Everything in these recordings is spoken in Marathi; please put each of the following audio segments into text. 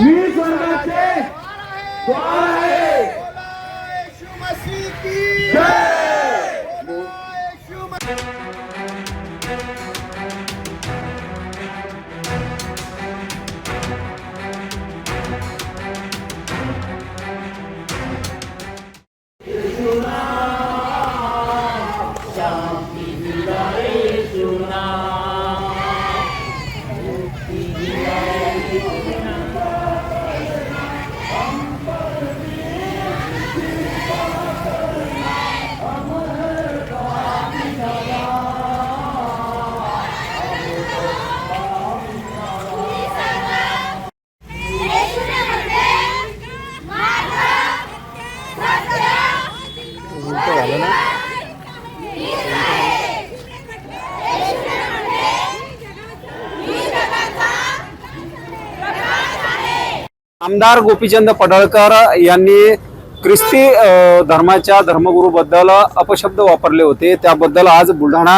मी स्वर्गाचे द्वार आहे. आमदार गोपीचंद पडळकर यांनी ख्रिस्ती धर्माच्या धर्मगुरूबद्दल अपशब्द वापरले होते. त्याबद्दल आज बुलढाणा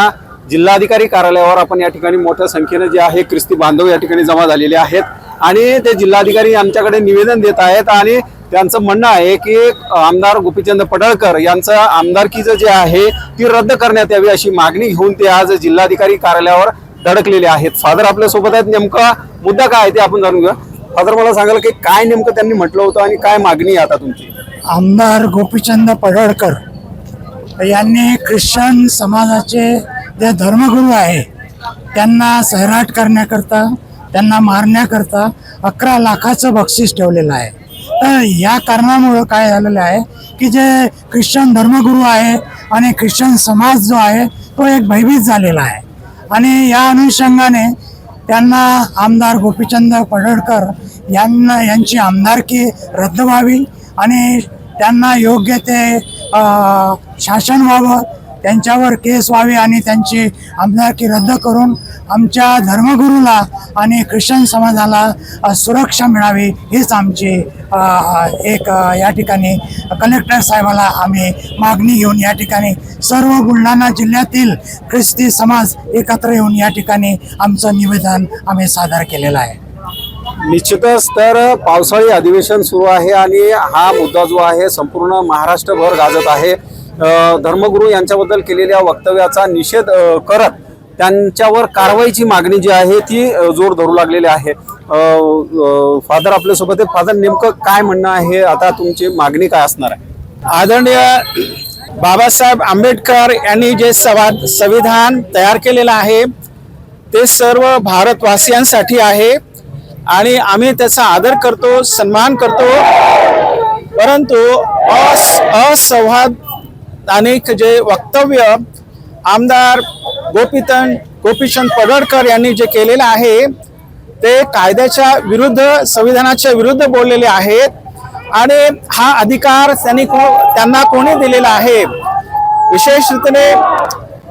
जिल्हाधिकारी कार्यालयावर आपण या ठिकाणी मोठ्या संख्येनं जे आहे ख्रिस्ती बांधव या ठिकाणी जमा झालेले आहेत. आणि ते जिल्हाधिकारी आमच्याकडे निवेदन देत आहेत आणि त्यांचं म्हणणं आहे की आमदार गोपीचंद पडळकर यांचं आमदारकीचं जे आहे ती रद्द करण्यात यावी अशी मागणी घेऊन ते आज जिल्हाधिकारी कार्यालयावर धडकलेले आहेत. फादर आपल्यासोबत आहेत. नेमका मुद्दा काय आहे ते आपण जाणून घेऊया. फादर मला सांगाल की काय नेमकं त्यांनी म्हटलं होतं आणि काय मागणी आहे आता तुमची? आमदार गोपीचंद पडळकर यांनी ख्रिश्चन समाजाचे जे धर्मगुरू आहे त्यांना सैराट करण्याकरता त्यांना मारण्याकरता अकरा लाखाचं बक्षीस ठेवलेलं आहे. तर या कारणामुळं काय झालेलं आहे की जे ख्रिश्चन धर्मगुरू आहे आणि ख्रिश्चन समाज जो आहे तो एक भयभीत झालेला आहे. आणि या अनुषंगाने त्यांना आमदार गोपीचंद पडळकर यांना यांची आमदारकी रद्द व्हावी आणि त्यांना योग्य ते शासन व्हावं. त्यांच्यावर केस व्हावी आणि त्यांची आमदारकी रद्द करून आमच्या धर्मगुरूला आणि ख्रिश्चन समाजाला सुरक्षा मिळावी हीच आमची एक या ठिकाणी कलेक्टर साहेबाला आम्ही मागणी घेऊन या ठिकाणी सर्व बुलढाणा जिल्ह्यातील ख्रिस्ती समाज एकत्र येऊन या ठिकाणी आमचं निवेदन आम्ही सादर केलेलं आहे. निश्चितच तर पावसाळी अधिवेशन सुरू आहे आणि हा मुद्दा जो आहे संपूर्ण महाराष्ट्रभर गाजत आहे. धर्मगुरू यांच्याबद्दल केलेल्या वक्तव्याचा निषेध करत त्यांच्यावर कारवाईची मागणी जी आहे ती जोर धरू लागलेली आहे. फादर आपल्यासोबत आहे फादर नेमकं काय म्हणणं आहे? आता तुमची मागणी काय असणार आहे? आदरणीय बाबासाहेब आंबेडकर यांनी जे सवा संविधान तयार केलेलं आहे ते सर्व भारतवासियांसाठी आहे आणि आम्ही त्याचा आदर करतो सन्मान करतो. परंतु अस अनेक जे वक्तव्य आमदार गोपीतन गोपीचंद पडळकर यांनी जे केलेलं आहे ते कायद्याच्या विरुद्ध संविधानाच्या विरुद्ध बोललेले आहेत. आणि हा अधिकार त्यांनी को- त्यांना कोणी दिलेला आहे? विशेष रीतीने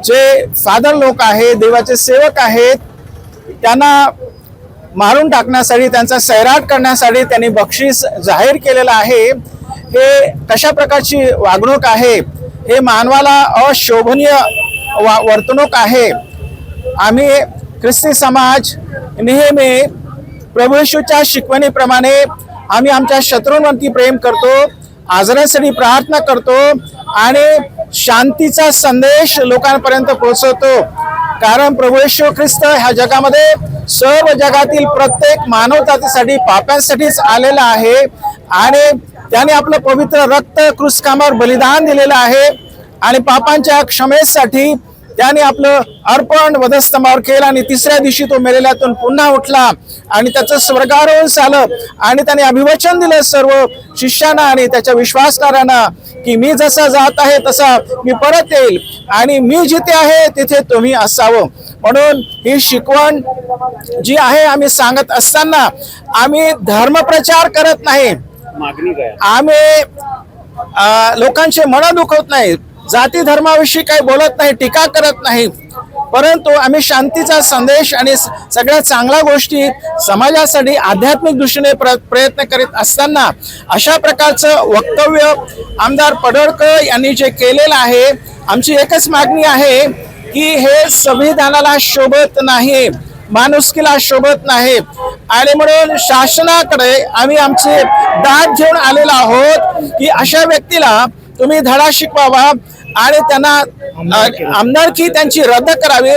जे फादर लोक आहेत देवाचे सेवक आहेत त्यांना मारून टाकण्यासाठी त्यांचा सैराट करण्यासाठी त्यांनी बक्षीस जाहीर केलेलं आहे. हे कशा प्रकारची वागणूक आहे? हे मानवाला अशोभनीय वा वर्तणूक आहे. आम्ही ख्रिस्ती समाज नेहमी प्रभूशूच्या शिकवणीप्रमाणे आम्ही आमच्या शत्रूंवरती प्रेम करतो आजरासाठी प्रार्थना करतो आणि शांतीचा संदेश लोकांपर्यंत पोहोचवतो. कारण प्रभू येशू ख्रिस्त ह्या जगामध्ये सर्व जगातील प्रत्येक मानवतातेसाठी पाप्यांसाठीच आलेला आहे आणि त्याने आपलं पवित्र रक्त कृषकामावर बलिदान दिलेलं आहे. आणि पापांच्या क्षमेसाठी त्याने आपलं अर्पण वधस्तंभावर केलं आणि तिसऱ्या दिवशी तो मेलेल्यातून पुन्हा उठला. आणि त्याचं स्वर्गारोहण झालं. आणि त्याने अभिवचन दिलं सर्व शिष्यांना आणि त्याच्या विश्वासकारांना की मी जसा जात आहे तसा मी परत येईल. आणि मी जिथे आहे तिथे तुम्ही असावं. म्हणून ही शिकवण जी आहे आम्ही सांगत असताना आम्ही धर्मप्रचार करत नाही. मागणी काय? आम्ही लोकांचे मन दुखवत नाही. जाती धर्माविषयी काही बोलत नाही टीका करत नाही. परंतु आम्ही शांतीचा संदेश आणि सगळ्या चांगल्या गोष्टी समाजासाठी आध्यात्मिक दृष्टीने प्र प्रयत्न करीत असताना अशा प्रकारचं वक्तव्य आमदार पडळकर यांनी जे केलेलं आहे आमची एकच मागणी आहे की हे संविधानाला शोभत नाही माणुसकीला शोभत नाही. आणि म्हणून शासनाकडे आम्ही आमचे दाद घेऊन आलेलो आहोत की अशा व्यक्तीला तुम्ही धडा शिकवावा आणि त्यांना आमदारकी त्यांची रद्द करावी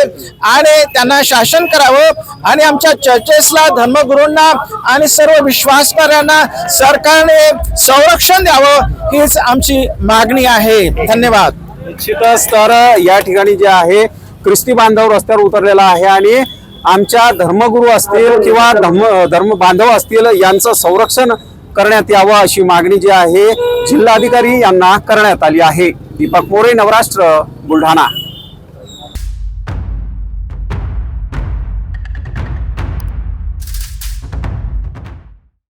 आणि त्यांना शासन करावं आणि आमच्या चर्चेसला धर्मगुरूंना आणि सर्व विश्वासकारांना सरकारने संरक्षण द्यावं हीच आमची मागणी आहे. धन्यवाद. निश्चितच तर या ठिकाणी जे आहे ख्रिस्ती बांधव रस्त्यावर उतरलेला आहे आणि आमच्या धर्मगुरू असतील किंवा धर्म धर्म बांधव असतील यांचं संरक्षण करण्यात यावं अशी मागणी जी आहे जिल्हाधिकारी यांना करण्यात आली आहे. दीपक मोरे नवराष्ट्र बुलढाणा.